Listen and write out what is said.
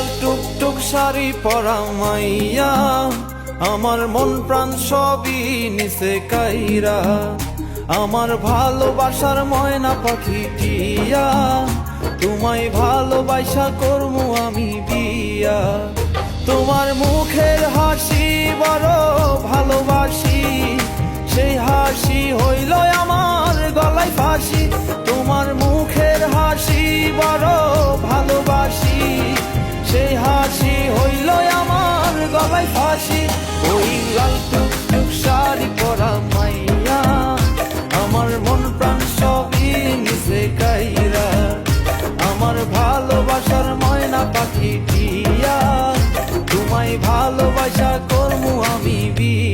লাল টুকটুক শাড়ি পরা মাইয়া, আমার মন প্রাণ সবই নিচে কাইরা। আমার ভালোবাসার ময়না পাখি টিয়া, তোমায় ভালোবাসা করমু আমি বিয়া। তোমার মুখের হাসি বড় ভালোবাসি, সেই হাসি হইল আমার গলায় ফাঁসি। তোমার মুখের হাসি বড় ভালোবাসি। সেই হাসি হইল আমার গলায় ফাঁসি। ওই লাল টুক শাড়ি পরা মাইয়া, আমার মন প্রাণ সবই নিচে কাইরা। আমার ভালোবাসার ময়না পাখি দিয়া তোমায় ভালোবাসা করমু আমি বিয়া